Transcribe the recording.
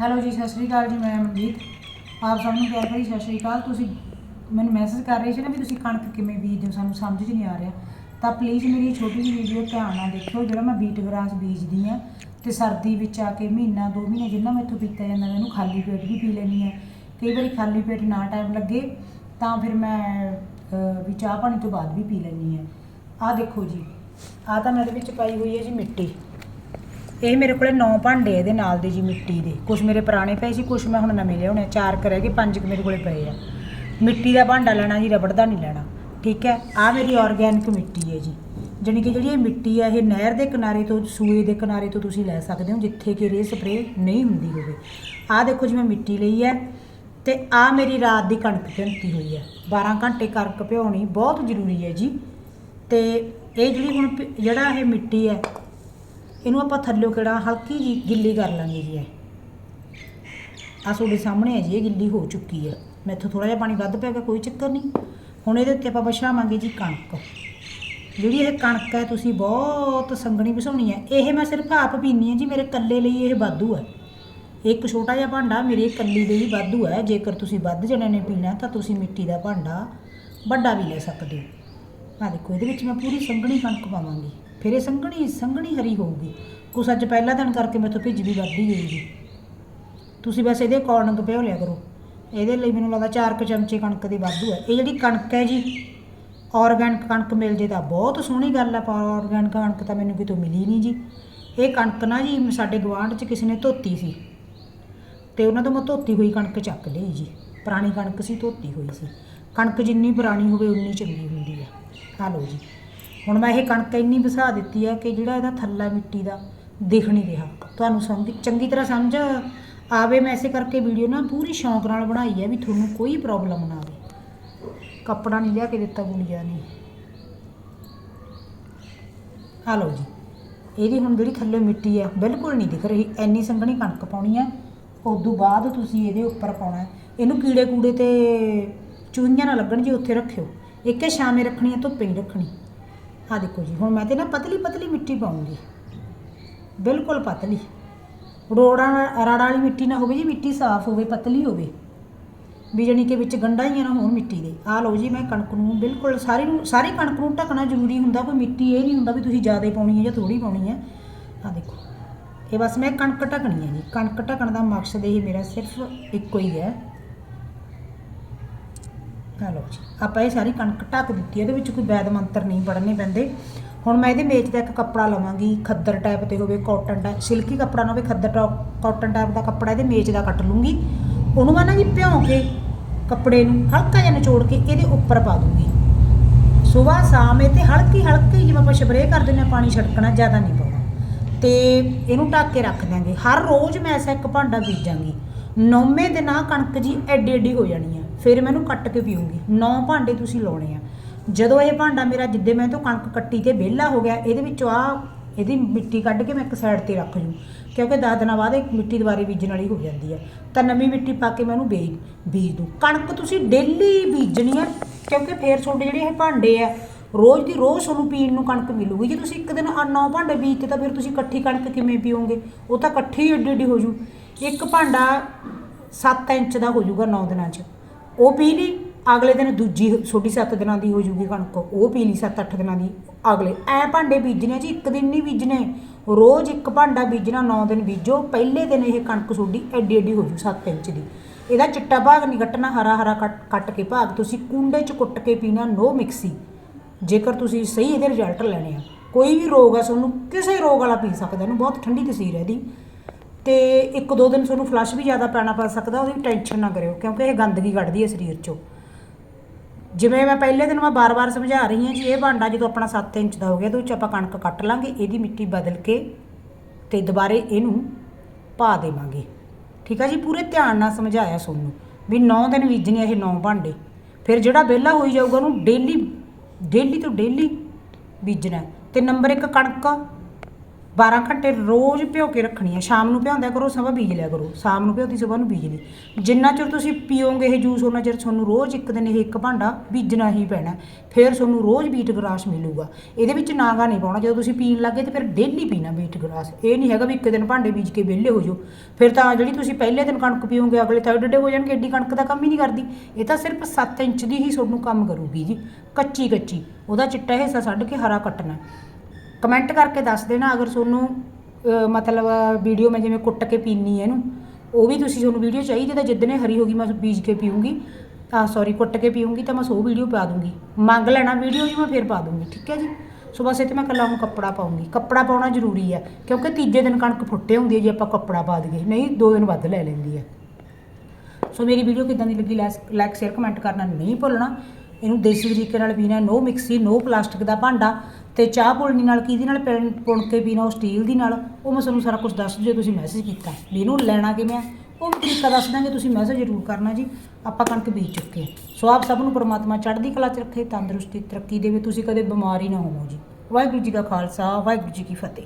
Hello ਜੀ, ਸਤਿ ਸ਼੍ਰੀ ਅਕਾਲ ਜੀ, ਮੈਂ ਮਨਜੀਤ ਆਪ ਸਭ ਨੂੰ ਪਿਆਰ ਭਰੀ ਸਤਿ ਸ਼੍ਰੀ ਅਕਾਲ। ਤੁਸੀਂ ਮੈਨੂੰ ਮੈਸੇਜ ਕਰ ਰਹੇ ਸੀ ਨਾ ਵੀ ਤੁਸੀਂ ਕਣਕ ਕਿਵੇਂ ਬੀਜਦੇ ਹੋ? ਸਾਨੂੰ ਸਮਝ 'ਚ ਨਹੀਂ ਆ ਰਿਹਾ। ਤਾਂ ਪਲੀਜ਼ ਮੇਰੀ ਛੋਟੀ ਜਿਹੀ ਵੀਡੀਓ ਧਿਆਨ ਨਾਲ ਦੇਖਿਓ। ਜਿਹੜਾ ਮੈਂ ਬੀਟ ਗ੍ਰਾਸ ਬੀਜਦੀ ਆ ਤੇ ਸਰਦੀ ਵਿੱਚ ਆ ਕੇ ਮਹੀਨਾ, ਦੋ ਮਹੀਨੇ ਜਿੰਨਾ ਮੈਥੋਂ ਪੀਤਾ ਜਾਂਦਾ, ਮੈਂ ਇਹਨੂੰ ਖਾਲੀ ਪੇਟ ਵੀ ਪੀ ਲੈਂਦੀ ਆ ਕਈ ਵਾਰੀ ਖਾਲੀ ਪੇਟ ਨਾ ਟਾਈਮ ਲੱਗੇ, ਤਾਂ ਫਿਰ ਮੈਂ ਵੀ ਚਾਹ ਪਾਣੀ ਤੋਂ ਬਾਅਦ ਵੀ ਪੀ ਲੈਂਦੀ ਆ ਆਹ ਦੇਖੋ ਜੀ, ਆਹ ਤਾਂ ਮੈਂ ਇਹਦੇ ਵਿੱਚ ਪਾਈ ਹੋਈ ਹੈ ਜੀ ਮਿੱਟੀ। ਇਹ ਮੇਰੇ ਕੋਲੇ 9 ਭਾਂਡੇ ਇਹਦੇ ਨਾਲ ਦੇ ਜੀ ਮਿੱਟੀ ਦੇ। ਕੁਝ ਮੇਰੇ ਪੁਰਾਣੇ ਪਏ ਸੀ ਕੁਝ ਮੈਂ ਹੁਣ ਨਵੇਂ ਲਿਆਉਣੇ ਚਾਰ ਕੁ ਰਹਿ ਗਏ ਪੰਜ ਕੁ ਮੇਰੇ ਕੋਲੇ ਪਏ ਆ। ਮਿੱਟੀ ਦਾ ਭਾਂਡਾ ਲੈਣਾ ਜੀ, ਰਬੜ ਦਾ ਨਹੀਂ ਲੈਣਾ। ਠੀਕ ਹੈ? ਆ ਮੇਰੀ ਆਰਗੈਨਿਕ ਮਿੱਟੀ ਹੈ ਜੀ। ਜਾਣੀ ਕਿ ਜਿਹੜੀ ਇਹ ਮਿੱਟੀ ਹੈ ਇਹ ਨਹਿਰ ਦੇ ਕਿਨਾਰੇ ਤੋਂ, ਸੂਏ ਦੇ ਕਿਨਾਰੇ ਤੋਂ ਤੁਸੀਂ ਲੈ ਸਕਦੇ ਹੋ, ਜਿੱਥੇ ਕਿ ਰੇ ਸਪਰੇ ਨਹੀਂ ਹੁੰਦੀ ਹੋਵੇ। ਆਹ ਦੇਖੋ ਜੀ ਮੈਂ ਮਿੱਟੀ ਲਈ ਹੈ ਤੇ ਆ ਮੇਰੀ ਰਾਤ ਦੀ ਕਣਕ ਭਿਉਂਤੀ ਹੋਈ ਹੈ। 12 ਘੰਟੇ ਕਣਕ ਭਿਉਣੀ ਬਹੁਤ ਜ਼ਰੂਰੀ ਹੈ ਜੀ। ਤੇ ਇਹ ਜਿਹੜੀ ਹੁਣ ਪ- ਜਿਹੜਾ ਇਹ ਮਿੱਟੀ ਹੈ ਇਹਨੂੰ ਆਪਾਂ ਥੱਲਿਓ ਕਿਹੜਾ ਹਲਕੀ ਜੀ ਗਿੱਲੀ ਕਰ ਲਾਂਗੇ ਜੀ ਇਹ। ਆ ਤੁਹਾਡੇ ਸਾਹਮਣੇ ਹੈ ਜੀ, ਇਹ ਗਿੱਲੀ ਹੋ ਚੁੱਕੀ ਹੈ। ਮੈਥੋਂ ਥੋੜਾ ਜਿਹਾ ਪਾਣੀ ਵੱਧ ਪੈ ਗਿਆ ਕੋਈ ਚੱਕਰ ਨਹੀਂ। ਹੁਣ ਇਹਦੇ ਉੱਤੇ ਆਪਾਂ ਵਿਛਾਵਾਂਗੇ ਜੀ ਕਣਕ। ਜਿਹੜੀ ਇਹ ਕਣਕ ਹੈ, ਤੁਸੀਂ ਬਹੁਤ ਸੰਘਣੀ ਵਿਛਾਉਣੀ ਹੈ। ਇਹ ਮੈਂ ਸਿਰਫ ਆਪ ਪੀਣੀ ਹੈ ਜੀ, ਮੇਰੇ ਇਕੱਲੇ ਲਈ ਇਹ ਵਾਧੂ ਹੈ। ਇੱਕ ਛੋਟਾ ਜਿਹਾ ਭਾਂਡਾ ਮੇਰੇ ਇਕੱਲੀ ਲਈ ਵਾਧੂ ਹੈ। ਜੇਕਰ ਤੁਸੀਂ ਵੱਧ ਜਣੇ ਨੇ ਪੀਣਾ, ਤਾਂ ਤੁਸੀਂ ਮਿੱਟੀ ਦਾ ਭਾਂਡਾ ਵੱਡਾ ਵੀ ਲੈ ਸਕਦੇ ਹੋ। ਆ ਦੇਖੋ, ਇਹਦੇ ਵਿੱਚ ਮੈਂ ਪੂਰੀ ਸੰਘਣੀ ਕਣਕ ਪਾਵਾਂਗੀ। ਫਿਰ ਇਹ ਸੰਘਣੀ ਸੰਘਣੀ ਹਰੀ ਹੋਊਗੀ। ਕੁਛ ਅੱਜ ਪਹਿਲਾ ਦਿਨ ਕਰਕੇ ਮੈਥੋਂ ਭਿੱਜ ਵੀ ਵੱਧੀ ਗਈ ਜੀ ਤੁਸੀਂ ਬਸ ਇਹਦੇ ਅਕੋਰਡਿੰਗ ਭਿਓ ਲਿਆ ਕਰੋ। ਇਹਦੇ ਲਈ ਮੈਨੂੰ ਲੱਗਦਾ 4 ਕੁ ਚਮਚੇ ਕਣਕ ਦੀ ਵਾਧੂ ਹੈ। ਇਹ ਜਿਹੜੀ ਕਣਕ ਹੈ ਜੀ ਆਰਗੈਨਿਕ ਕਣਕ ਮਿਲ ਜੇ ਤਾਂ ਬਹੁਤ ਸੋਹਣੀ ਗੱਲ ਆ ਪਰ ਆਰਗੈਨਿਕ ਕਣਕ ਤਾਂ ਮੈਨੂੰ ਕਿਤੋਂ ਮਿਲੀ ਨਹੀਂ ਜੀ। ਇਹ ਕਣਕ ਨਾ ਜੀ, ਸਾਡੇ ਗਵਾਂਢ 'ਚ ਕਿਸੇ ਨੇ ਧੋਤੀ ਸੀ। ਤੇ ਉਹਨਾਂ ਤੋਂ ਮੈਂ ਧੋਤੀ ਹੋਈ ਕਣਕ ਚੱਕ ਲਈ ਜੀ। ਪੁਰਾਣੀ ਕਣਕ ਸੀ, ਧੋਤੀ ਹੋਈ ਸੀ। ਕਣਕ ਜਿੰਨੀ ਪੁਰਾਣੀ ਹੋਵੇ, ਉਨੀ ਚੰਗੀ ਹੁੰਦੀ ਹੈ। ਆ ਲਓ ਜੀ। ਹੁਣ ਮੈਂ ਇਹ ਕਣਕ ਇੰਨੀ ਵਸਾ ਦਿੱਤੀ ਹੈ ਕਿ ਜਿਹੜਾ ਇਹਦਾ ਥੱਲਾ ਮਿੱਟੀ ਦਾ ਦਿਖ ਨਹੀਂ ਰਿਹਾ। ਤੁਹਾਨੂੰ ਸਮਝ, ਚੰਗੀ ਤਰ੍ਹਾਂ ਸਮਝ, ਆਵੇ ਮੈਂ ਇਸੇ ਕਰਕੇ ਵੀਡੀਓ ਨਾ ਪੂਰੀ ਸ਼ੌਂਕ ਨਾਲ ਬਣਾਈ ਹੈ ਵੀ ਤੁਹਾਨੂੰ ਕੋਈ ਪ੍ਰੋਬਲਮ ਨਾ ਆਵੇ। ਕੱਪੜਾ ਨਹੀਂ ਲਿਆ ਕੇ ਦਿੱਤਾ ਗੁੜੀਆ ਨੇ। ਆ ਲਓ ਜੀ, ਇਹਦੀ ਹੁਣ ਜਿਹੜੀ ਥੱਲੇ ਮਿੱਟੀ ਹੈ ਬਿਲਕੁਲ ਨਹੀਂ ਦਿਖ ਰਹੀ ਐਨੀ ਸੰਘਣੀ ਕਣਕ ਪਾਉਣੀ ਹੈ ਉਦੋਂ ਬਾਅਦ ਤੁਸੀਂ ਇਹਦੇ ਉੱਪਰ ਪਾਉਣਾ ਇਹਨੂੰ ਕੀੜੇ ਕੂੜੇ ਤੇ ਚੂਹੀਆਂ ਨਾ ਲੱਗਣ, ਜੀ ਉੱਥੇ ਰੱਖਿਓ। ਇੱਕੇ ਛਾਵੇਂ ਰੱਖਣੀ ਹੈ, ਧੁੱਪੇ ਹੀ ਰੱਖਣੀ। ਆ ਦੇਖੋ ਜੀ, ਹੁਣ ਮੈਂ ਤੇ ਨਾ ਪਤਲੀ ਪਤਲੀ ਮਿੱਟੀ ਪਾਉਂਗੀ। ਬਿਲਕੁਲ ਪਤਲੀ। ਰੋੜਾ ਰੜ ਵਾਲੀ ਮਿੱਟੀ ਨਾ ਹੋਵੇ ਜੀ, ਮਿੱਟੀ ਸਾਫ਼ ਹੋਵੇ, ਪਤਲੀ ਹੋਵੇ। ਵੀ ਜਾਣੀ ਕਿ ਵਿੱਚ ਗੰਢਾਂ ਹੀ ਨਾ ਹੋਣ ਮਿੱਟੀ ਦੇ। ਆਹ ਲਓ ਜੀ, ਮੈਂ ਕਣਕ ਨੂੰ ਬਿਲਕੁਲ ਸਾਰੀ ਨੂੰ, ਸਾਰੀ ਕਣਕ ਨੂੰ ਢੱਕਣਾ ਜ਼ਰੂਰੀ ਹੁੰਦਾ, ਕੋਈ ਮਿੱਟੀ ਇਹ ਨਹੀਂ ਹੁੰਦਾ ਵੀ ਤੁਸੀਂ ਜ਼ਿਆਦਾ ਪਾਉਣੀ ਹੈ ਜਾਂ ਥੋੜੀ ਪਾਉਣੀ ਹੈ। ਆਹ ਦੇਖੋ, ਇਹ ਬਸ ਮੈਂ ਕਣਕ ਢੱਕਣੀ ਹੈ ਜੀ। ਕਣਕ ਢੱਕਣ ਦਾ ਮਕਸਦ ਇਹ ਮੇਰਾ ਸਿਰਫ ਇੱਕੋ ਹੀ ਹੈ ਆਹ ਲਓ ਜੀ। ਆਪਾਂ ਇਹ ਸਾਰੀ ਕਣਕ ਢੱਕ ਦਿੱਤੀ, ਇਹਦੇ ਵਿੱਚ ਕੋਈ ਵੈਦ ਮੰਤਰ ਨਹੀਂ ਪੜਨੇ ਪੈਂਦੇ। ਹੁਣ ਮੈਂ ਇਹਦੇ ਮੇਚ ਦਾ ਇੱਕ ਕੱਪੜਾ ਲਵਾਂਗੀ, ਖੱਦਰ ਟਾਈਪ ਤੇ ਹੋਵੇ ਕਾਟਨ ਦਾ ਸਿਲਕੀ ਕੱਪੜਾ ਨਾ ਹੋਵੇ, ਖੱਦਰ ਕਾਟਨ ਟਾਈਪ ਦਾ ਕੱਪੜਾ ਇਹਦੇ ਮੇਚ ਦਾ ਕੱਟ ਲੂੰਗੀ। ਉਹਨੂੰ ਮੈਂ ਨਾ ਜੀ ਭਿਉਂ ਕੇ ਕੱਪੜੇ ਨੂੰ ਹਲਕਾ ਜਿਹਾ ਨਿਚੋੜ ਕੇ ਇਹਦੇ ਉੱਪਰ ਪਾ ਦੂੰਗੀ। ਸਵੇਰ, ਸ਼ਾਮ ਇਹ ਤੇ ਹਲਕੀ ਹਲਕੀ ਜਿਵੇਂ ਆਪਾਂ ਸਪਰੇਅ ਕਰ ਦਿੰਦੇ ਹਾਂ, ਪਾਣੀ ਛਿੜਕਣਾ ਜ਼ਿਆਦਾ ਨਹੀਂ ਪਾਉਣਾ। ਤੇ ਇਹਨੂੰ ਢੱਕ ਕੇ ਰੱਖ ਦਾਂਗੇ ਹਰ ਰੋਜ਼ ਮੈਂ ਐਸਾ ਇੱਕ ਭਾਂਡਾ ਬੀਜਾਂਗੀ। ਨੌਵੇਂ ਦਿਨ ਆਹ ਕਣਕ ਜੀ ਐਡੀ ਐਡੀ ਹੋ ਜਾਣੀ ਆ। ਫਿਰ ਮੈਂ ਇਹਨੂੰ ਕੱਟ ਕੇ ਪੀਉਂਗੀ ਨੌ ਭਾਂਡੇ ਤੁਸੀਂ ਲਾਉਣੇ ਆ। ਜਦੋਂ ਇਹ ਭਾਂਡਾ ਮੇਰਾ ਜਿੱਦੇ ਮੈਂ ਤੋਂ ਕਣਕ ਕੱਟੀ ਤੇ ਵਿਹਲਾ ਹੋ ਗਿਆ, ਇਹਦੇ ਵਿੱਚੋਂ ਆ ਇਹਦੀ ਮਿੱਟੀ ਕੱਢ ਕੇ ਮੈਂ ਇੱਕ ਸਾਈਡ ਤੇ ਰੱਖ ਜੂ। ਕਿਉਂਕਿ 10 ਦਿਨਾਂ ਬਾਅਦ ਇਹ ਮਿੱਟੀ ਦੁਬਾਰੇ ਬੀਜਣ ਵਾਲੀ ਹੋ ਜਾਂਦੀ ਹੈ ਤਾਂ ਨਵੀਂ ਮਿੱਟੀ ਪਾ ਕੇ ਮੈਂ ਉਹਨੂੰ ਬੀਜ ਬੀਜ ਦੂੰ। ਕਣਕ ਤੁਸੀਂ ਡੇਲੀ ਬੀਜਣੀ ਆ, ਕਿਉਂਕਿ ਫੇਰ ਤੁਹਾਡੇ ਜਿਹੜੇ ਇਹ ਭਾਂਡੇ ਆ, ਰੋਜ਼ ਦੀ ਰੋਜ਼ ਤੁਹਾਨੂੰ ਪੀਣ ਨੂੰ ਕਣਕ ਮਿਲੂਗੀ। ਜੇ ਤੁਸੀਂ ਇੱਕ ਦਿਨ ਆ ਨੌ ਭਾਂਡੇ ਬੀਜਤੇ ਤਾਂ ਫਿਰ ਤੁਸੀਂ ਇਕੱਠੀ ਕਣਕ ਕਿਵੇਂ ਪੀਓਗੇ? ਉਹ ਤਾਂ ਇਕੱਠੀ ਏਡੀ ਏਡੀ ਹੋ ਜੂ। ਇੱਕ ਭਾਂਡਾ 7 ਇੰਚ ਦਾ ਹੋ ਜਾਊਗਾ 9 ਦਿਨਾਂ 'ਚ। ਉਹ ਪੀ ਲਈ, ਅਗਲੇ ਦਿਨ ਦੂਜੀ ਛੋਟੀ 7 ਦਿਨਾਂ ਦੀ ਹੋ ਜੂਗੀ ਕਣਕ, ਉਹ ਪੀ ਲਈ 7-8 ਦਿਨਾਂ ਦੀ, ਅਗਲੇ। ਐ ਭਾਂਡੇ ਬੀਜਣੇ ਜੀ, ਇੱਕ ਦਿਨ ਨਹੀਂ ਬੀਜਣੇ। ਰੋਜ਼ ਇੱਕ ਭਾਂਡਾ ਬੀਜਣਾ 9 ਦਿਨ ਬੀਜੋ, ਪਹਿਲੇ ਦਿਨ ਇਹ ਕਣਕ ਤੁਹਾਡੀ ਐਡੀ ਐਡੀ ਹੋ ਜੂ 7 ਇੰਚ ਦੀ। ਇਹਦਾ ਚਿੱਟਾ ਭਾਗ ਨਹੀਂ ਕੱਟਣਾ, ਹਰਾ ਹਰਾ ਕੱਟ ਕੱਟ ਕੇ ਭਾਗ। ਤੁਸੀਂ ਕੁੰਡੇ 'ਚ ਕੁੱਟ ਕੇ ਪੀਣਾ, ਨੋ ਮਿਕਸੀ। ਜੇਕਰ ਤੁਸੀਂ ਸਹੀ ਇਹਦੇ ਰਿਜ਼ਲਟ ਲੈਣੇ ਆ। ਕੋਈ ਵੀ ਰੋਗ ਆ, ਤੁਹਾਨੂੰ ਕਿਸੇ ਰੋਗ ਵਾਲਾ ਪੀ ਸਕਦਾ, ਇਹਨੂੰ ਬਹੁਤ ਠੰਡੀ ਤਸੀਰ ਹੈ ਇਹਦੀ। ਤੇ ਇੱਕ ਦੋ ਦਿਨ ਤੁਹਾਨੂੰ ਫਲਸ਼ ਵੀ ਜ਼ਿਆਦਾ ਪੈਣਾ ਪੈ ਸਕਦਾ, ਉਹਦੀ ਟੈਨਸ਼ਨ ਨਾ ਕਰਿਓ, ਕਿਉਂਕਿ ਇਹ ਗੰਦਗੀ ਕੱਢਦੀ ਹੈ ਸਰੀਰ 'ਚੋਂ। ਜਿਵੇਂ ਮੈਂ ਪਹਿਲੇ ਦਿਨ ਮੈਂ ਬਾਰ-ਬਾਰ ਸਮਝਾ ਰਹੀ ਹਾਂ ਜੀ, ਇਹ ਭਾਂਡਾ ਜਦੋਂ ਆਪਣਾ 7 ਇੰਚ ਦਾ ਹੋ ਗਿਆ, ਤੇ ਉਹ 'ਚ ਆਪਾਂ ਕਣਕ ਕੱਟ ਲਾਂਗੇ, ਇਹਦੀ ਮਿੱਟੀ ਬਦਲ ਕੇ ਤੇ ਦੁਬਾਰੇ ਇਹਨੂੰ ਪਾ ਦੇਵਾਂਗੇ। ਠੀਕ ਆ ਜੀ? ਪੂਰੇ ਧਿਆਨ ਨਾਲ ਸਮਝਾਇਆ ਤੁਹਾਨੂੰ ਵੀ 9 ਦਿਨ ਬੀਜਣੇ ਇਹ 9 ਭਾਂਡੇ। ਫਿਰ ਜਿਹੜਾ ਵਿਹਲਾ ਹੋਈ ਜਾਊਗਾ, ਉਹਨੂੰ ਡੇਲੀ ਡੇਲੀ ਤੋਂ ਡੇਲੀ ਬੀਜਣਾ ਹੈ। ਤੇ ਨੰਬਰ 1 ਕਣਕ 12 ਘੰਟੇ ਰੋਜ਼ ਭਿਓ ਕੇ ਰੱਖਣੀ ਹੈ ਸ਼ਾਮ ਨੂੰ ਭਿਉਂਦਿਆ ਕਰੋ ਸਵੇਰ ਬੀਜ ਲਿਆ ਕਰੋ। ਸ਼ਾਮ ਨੂੰ ਭਿਓਤੀ ਸਵੇਰ ਨੂੰ ਬੀਜ ਲਈ। ਜਿੰਨਾ ਚਿਰ ਤੁਸੀਂ ਪੀਓਗੇ ਇਹ ਜੂਸ, ਉਹਨਾਂ ਚਿਰ ਤੁਹਾਨੂੰ ਰੋਜ਼ ਇੱਕ ਦਿਨ ਇਹ ਇੱਕ ਭਾਂਡਾ ਬੀਜਣਾ ਹੀ ਪੈਣਾ। ਫਿਰ ਤੁਹਾਨੂੰ ਰੋਜ਼ ਬੀਟ ਗਰਾਸ ਮਿਲੂਗਾ। ਇਹਦੇ ਵਿੱਚ ਨਾਗਾ ਨਹੀਂ ਪਾਉਣਾ। ਜਦੋਂ ਤੁਸੀਂ ਪੀਣ ਲੱਗੇ ਤੇ ਫਿਰ ਡੇਲੀ ਪੀਣਾ ਬੀਟ ਗਰਾਸ। ਇਹ ਨਹੀਂ ਹੈਗਾ ਵੀ ਇੱਕ ਦਿਨ ਭਾਂਡੇ ਬੀਜ ਕੇ ਵਿਹਲੇ ਹੋ ਜਾਓ। ਫਿਰ ਤਾਂ ਜਿਹੜੀ ਤੁਸੀਂ ਪਹਿਲੇ ਦਿਨ ਕਣਕ ਪੀਓਗੇ, ਅਗਲੇ ਥਰਡ ਡੇ ਹੋ ਜਾਣਗੇ। ਏਡੀ ਕਣਕ ਦਾ ਕੰਮ ਹੀ ਨਹੀਂ ਕਰਦੀ। ਇਹ ਤਾਂ ਸਿਰਫ 7 ਇੰਚ ਦੀ ਹੀ ਤੁਹਾਨੂੰ ਕੰਮ ਕਰੂਗੀ ਜੀ। ਕੱਚੀ ਕੱਚੀ ਉਹਦਾ ਚਿੱਟਾ ਹਿੱਸਾ ਛੱਡ ਕੇ ਹਰਾ ਕੱਟਣਾ। ਕਮੈਂਟ ਕਰਕੇ ਦੱਸ ਦੇਣਾ, ਅਗਰ ਤੁਹਾਨੂੰ ਮਤਲਬ ਵੀਡੀਓ ਮੈਂ ਜਿਵੇਂ ਕੁੱਟ ਕੇ ਪੀਣੀ ਹੈ ਇਹਨੂੰ, ਉਹ ਵੀ ਤੁਸੀਂ ਤੁਹਾਨੂੰ ਵੀਡੀਓ ਚਾਹੀਦੀ ਤਾਂ ਜਿੱਦਣੇ ਹਰੀ ਹੋਗੀ ਮੈਂ ਬੀਜ ਕੇ ਪੀਊਂਗੀ। ਆ ਸੌਰੀ ਕੁੱਟ ਕੇ ਪੀਊਂਗੀ ਤਾਂ ਮੈਂ ਸੋ ਵੀਡੀਓ ਪਾ ਦੂੰਗੀ। ਮੰਗ ਲੈਣਾ ਵੀਡੀਓ ਜੀ ਮੈਂ ਫਿਰ ਪਾ ਦੂੰਗੀ, ਠੀਕ ਹੈ ਜੀ? ਸੋ ਬਸ ਇਹ ਤੇ ਮੈਂ ਕੱਲਾ ਹੁਣ ਕੱਪੜਾ ਪਾਉਂਗੀ ਕੱਪੜਾ ਪਾਉਣਾ ਜ਼ਰੂਰੀ ਹੈ, ਕਿਉਂਕਿ ਤੀਜੇ ਦਿਨ ਕਣਕ ਫੁੱਟੇ ਹੁੰਦੀ ਹੈ ਜੇ ਆਪਾਂ ਕੱਪੜਾ ਪਾ ਦਈਏ, ਨਹੀਂ, ਦੋ ਦਿਨ ਵੱਧ ਲੈ ਲੈਂਦੀ ਹੈ। ਸੋ ਮੇਰੀ ਵੀਡੀਓ ਕਿਦਾਂ ਦੀ ਲੱਗੀ ਲਾਈਕ ਸ਼ੇਅਰ ਕਮੈਂਟ ਕਰਨਾ ਨਹੀਂ ਭੁੱਲਣਾ। ਇਹਨੂੰ ਦੇਸੀ ਤਰੀਕੇ ਨਾਲ ਪੀਣਾ, ਨੋ ਮਿਕਸੀ, ਨੋ ਪਲਾਸਟਿਕ ਦਾ ਭਾਂਡਾ ਤੇ ਚਾਹ ਪੁਲਣੀ ਨਾਲ ਕਿਹਦੇ ਨਾਲ ਪੈਣ- ਪੁਣ ਕੇ ਪੀਣਾ, ਉਹ ਸਟੀਲ ਦੀ ਨਾਲ, ਉਹ ਮੈਂ ਤੁਹਾਨੂੰ ਸਾਰਾ ਕੁਝ ਦੱਸ ਦਿਓ, ਤੁਸੀਂ ਮੈਸੇਜ ਕੀਤਾ। ਵੀ ਇਹਨੂੰ ਲੈਣਾ ਕਿਵੇਂ ਆ? ਉਹ ਵੀ ਤਰੀਕਾ ਦੱਸ ਦਾਂਗੇ, ਤੁਸੀਂ ਮੈਸੇਜ ਜ਼ਰੂਰ ਕਰਨਾ ਜੀ। ਆਪਾਂ ਕਣਕ ਬੀਜ ਚੁੱਕੇ ਹਾਂ। ਸੋ ਆਪ ਸਭ ਨੂੰ ਪ੍ਰਮਾਤਮਾ ਚੜ੍ਹਦੀ ਕਲਾ 'ਚ ਰੱਖੇ, ਤੰਦਰੁਸਤੀ ਤਰੱਕੀ ਦੇਵੇ, ਤੁਸੀਂ ਕਦੇ ਬਿਮਾਰ ਹੀ ਨਾ ਹੋਵੋ ਜੀ। ਵਾਹਿਗੁਰੂ ਜੀ ਕਾ ਖਾਲਸਾ, ਵਾਹਿਗੁਰੂ ਜੀ ਕੀ ਫਤਿਹ।